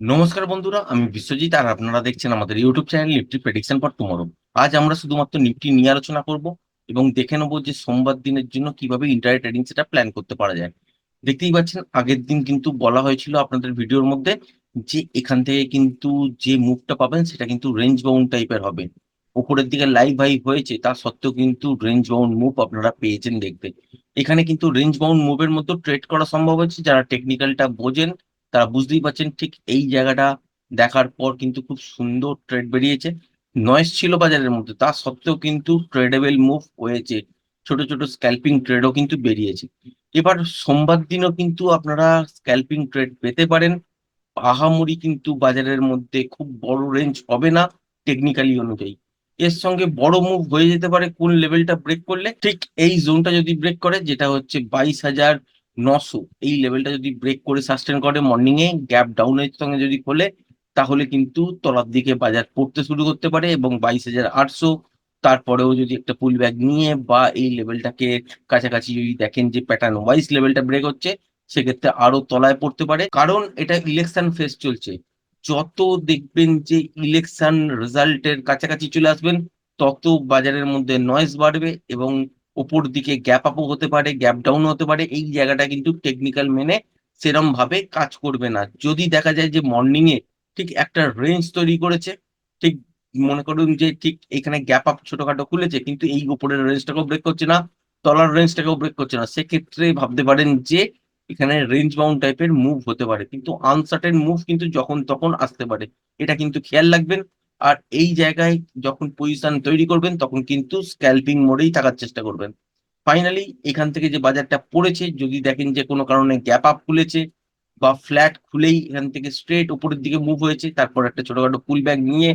নমস্কার বন্ধুরা, আমি বিশ্বজিৎ আর আপনারা দেখছেন আমাদের YouTube channel Nifty prediction for tomorrow. আজ আমরা শুধুমাত্র নিফটি নিয়ে আলোচনা করব এবং দেখে নেব যে সোমবার দিনের জন্য কীভাবে ইন্টারনেট ট্রেডিং সেটা প্ল্যান করতে পারা যায়। দেখতেই পাচ্ছেন, আগের দিন কিন্তু বলা হয়েছিল আপনাদের ভিডিওর মধ্যে যে এখান থেকে কিন্তু যে মুভটা পাবেন সেটা কিন্তু রেঞ্জ বাউন্ড টাইপের হবে। উপরের দিকে লাইভ হাই হয়েছে, তা সত্ত্বেও কিন্তু রেঞ্জ বাউন্ড মুভ আপনারা পেয়েছেন দেখতে। এখানে কিন্তু রেঞ্জ বাউন্ড মুভের মধ্যে ট্রেড করা সম্ভব হচ্ছে যারা টেকনিক্যালটা বোঝেন তারা বুঝতেই পারছেন ঠিক এই জায়গাটা দেখার পর কিন্তু খুব সুন্দর ট্রেড বেরিয়েছে। নয়েস ছিল বাজারের মধ্যে, তা সত্ত্বেও কিন্তু ট্রেডেবল মুভ হয়েছে। ছোট ছোট স্ক্যাল্পিং ট্রেডও কিন্তু বেরিয়েছে। এবার সোমবার দিনও কিন্তু আপনারা স্ক্যাল্পিং ট্রেড পেতে পারেন। আহামরি কিন্তু বাজারের মধ্যে খুব বড় রেঞ্জ হবে না টেকনিক্যালি অনুযায়ী। এর সঙ্গে বড় মুভ হয়ে যেতে পারে, কোন লেভেলটা ব্রেক করলে? ঠিক এই জোনটা যদি ব্রেক করে, যেটা হচ্ছে বাইশ হাজার নশো। এই লেভেলটা যদি ব্রেক করে সাস্টেন করে মর্নিং এ গ্যাপ ডাউনের সঙ্গে যদি খোলে, তাহলে কিন্তু তলার দিকে বাজার পড়তে শুরু করতে পারে এবং বাইশ হাজার আটশো। তারপরেও যদি একটা পুল ব্যাগ নিয়ে বা এই লেভেলটাকে কাছাকাছি যদি দেখেন যে প্যাটার্ন ওয়াইজ লেভেলটা ব্রেক হচ্ছে, সেক্ষেত্রে আরও তলায় পড়তে পারে। কারণ এটা ইলেকশন ফেস চলছে। যত দেখবেন যে ইলেকশন রেজাল্টের কাছাকাছি চলে আসবেন, তত বাজারের মধ্যে নয়েজ বাড়বে এবং ওপর দিকে গ্যাপ আপও হতে পারে গ্যাপ ডাউন হতে পারে, এই জায়গাটা কিন্তু টেকনিক্যাল মেনে সেরম ভাবে কাজ করবে না। যদি দেখা যায় যে মর্নিং এ ঠিক একটা রেঞ্জ তৈরি করেছে, ঠিক মনে করুন যে ঠিক এখানে গ্যাপ আপ ছোটখাটো খুলেছে, কিন্তু এই উপরের রেঞ্জটাকেও ব্রেক করছে না, তলার রেঞ্জটাকেও ব্রেক করছে না। সেক্ষেত্রে ভাবতে পারেন যে এখানে রেঞ্জ বাউন্ড টাইপের মুভ হতে পারে, কিন্তু আনসার্টেন মুভ কিন্তু যখন তখন আসতে পারে। এটা কিন্তু খেয়াল রাখবেন। আর এই জায়গায় যখন পজিশন তৈরি করবেন, তখন কিন্তু স্ক্যাল্পিং মোডেই থাকার চেষ্টা করবেন। ফাইনালি এখান থেকে যে বাজারটা পড়েছে, যদি দেখেন যে কোনো কারণে গ্যাপ আপ খুলেছে বা ফ্ল্যাট খুলেই এখান থেকে স্ট্রেট উপরের দিকে মুভ হয়েছে, তারপর একটা ছোটখাটো পুল ব্যাগ নিয়ে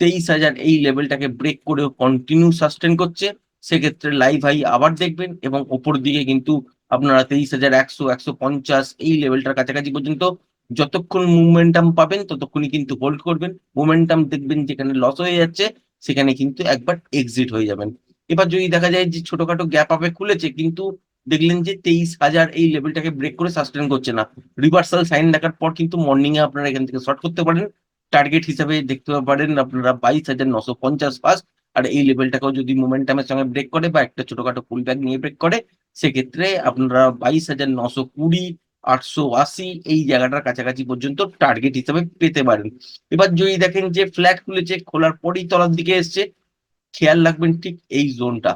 তেইশ হাজার এই লেভেলটাকে ব্রেক করে কন্টিনিউ সাস্টেন করছে, সেক্ষেত্রে লাইভ হাই আবার দেখবেন এবং ওপর দিকে কিন্তু আপনারা তেইশ হাজার একশো একশো পঞ্চাশ এই লেভেলটার কাছাকাছি পর্যন্ত যতক্ষণ মুভমেন্টাম পাবেন, ততক্ষণই কিন্তু হোল্ড করবেন। মোমেন্টাম দেখবেন যেখানে লস হয়ে যাচ্ছে, সেখানে কিন্তু একবার এক্সিট হয়ে যাবেন। এবার যদি দেখা যায় যে ছোটখাটো গ্যাপ আপে খুলেছে, কিন্তু দেখলেন যে তেইশ হাজার এই লেভেলটাকে ব্রেক করে সাস্টেন করছে না। রিভার্সাল সাইন দেখার পর কিন্তু মর্নিং এ আপনারা এখান থেকে শর্ট করতে পারেন। টার্গেট হিসাবে দেখতে পারেন আপনারা বাইশ হাজার নশো পঞ্চাশ ফার্স্ট আর এই লেভেলটাকেও যদি মোমেন্টামের সঙ্গে ব্রেক করে বা একটা ছোটখাটো ফুল ব্যাক নিয়ে ব্রেক করে, সেক্ষেত্রে আপনারা বাইশ হাজার নশো কুড়ি আটশো আশি এই জায়গাটার কাছাকাছি পর্যন্ত টার্গেট হিসাবে পেতে পারেন। এবার যদি দেখেন যে ফ্ল্যাট খুলেছে, খোলার পরেই তলার দিকে এসছে, খেয়াল রাখবেন ঠিক এই জোনটা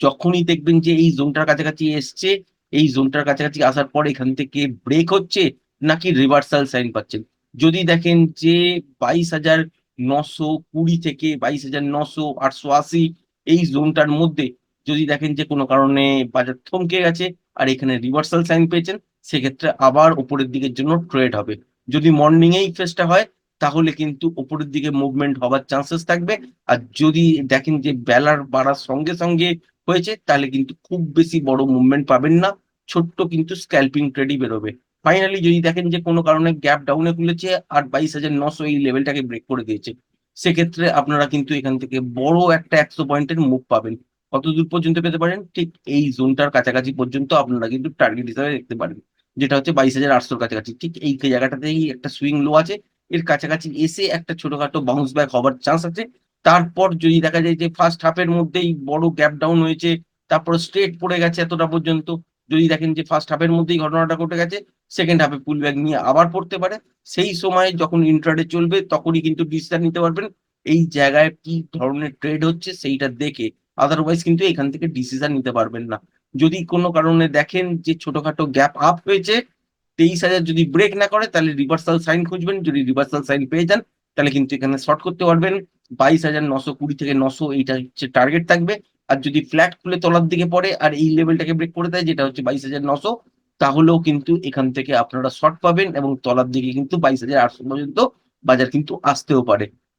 যখনই দেখবেন যে এই জোনটার কাছাকাছি এসছে, এই জোনটার কাছাকাছি আসার পর এখান থেকে ব্রেক হচ্ছে নাকি রিভার্সাল সাইন পাচ্ছেন। যদি দেখেন যে বাইশ হাজার নশো কুড়ি থেকে বাইশ হাজার নশো আটশো আশি এই জোনটার মধ্যে যদি দেখেন যে কোনো কারণে বাজার থমকে গেছে আর এখানে রিভার্সাল সাইন পেয়েছেন, সেক্ষেত্রে আবার উপরের দিকের জন্য ট্রেড হবে। যদি মর্নিং এই ফেসটা হয়, তাহলে কিন্তু উপরের দিকে মুভমেন্ট হওয়ার চান্সেস থাকবে। আর যদি দেখেন যে বেলার বাড়ার সঙ্গে সঙ্গে হয়েছে, তাহলে কিন্তু খুব বেশি বড় মুভমেন্ট পাবেন না। ছোট্ট কিন্তু স্ক্যাল্পিং ট্রেডই বেরোবে। ফাইনালি যদি দেখেন যে কোনো কারণে গ্যাপ ডাউনে খুলেছে আর বাইশ হাজার নশো এই লেভেলটাকে ব্রেক করে দিয়েছে, সেক্ষেত্রে আপনারা কিন্তু এখান থেকে বড় একটা একশো পয়েন্টের মুভ পাবেন। কত দূর পর্যন্ত পেতে পারেন, ঠিক এই জোনটার কাছাকাছি পর্যন্ত আপনারা কিন্তু টার্গেট হিসাবে দেখতে পারেন। যেটা হচ্ছে বাইশ হাজার আটশোর কাছাকাছি, ঠিক এই জায়গাটাতেই একটা সুইং লো আছে। এর কাছাকাছি এসে একটা ছোটখাটো বাউন্স ব্যাক হবার চান্স আছে। তারপর যদি দেখা যায় যে ফার্স্ট হাফের মধ্যেই বড় গ্যাপ ডাউন হয়েছে, তারপর স্ট্রেট পড়ে গেছে এতটা পর্যন্ত। যদি দেখেন যে ফার্স্ট হাফের মধ্যেই ঘটনাটা ঘটে গেছে সেকেন্ড হাফে পুল ব্যাক নিয়ে আবার পড়তে পারে। সেই সময় যখন ইন্টারডে চলবে, তখনই কিন্তু ডিসিশন নিতে পারবেন, এই জায়গায় কি ধরনের ট্রেড হচ্ছে সেইটা দেখে। আদারওয়াইজ কিন্তু এখান থেকে ডিসিশন নিতে পারবেন না। যদি কোনো কারণে দেখেন যে ছোটখাটো গ্যাপ আপ হয়েছে, তেইশ হাজার যদি ব্রেক না করে, তাহলে রিভার্সাল সাইন খুঁজবেন। যদি রিভার্সাল সাইন পেয়ে যান, তাহলে কিন্তু এখানে শর্ট করতে পারবেন। বাইশ হাজার নশো কুড়ি থেকে নশো এইটা হচ্ছে টার্গেট থাকবে। আর যদি ফ্ল্যাট খুলে তলার দিকে পড়ে আর এই লেভেলটাকে ব্রেক করে দেয়, যেটা হচ্ছে বাইশ হাজার নশো, তাহলেও কিন্তু এখান থেকে আপনারা শর্ট পাবেন এবং তলার দিকে কিন্তু বাইশ হাজার আটশো পর্যন্ত বাজার কিন্তু আসতেও পারে।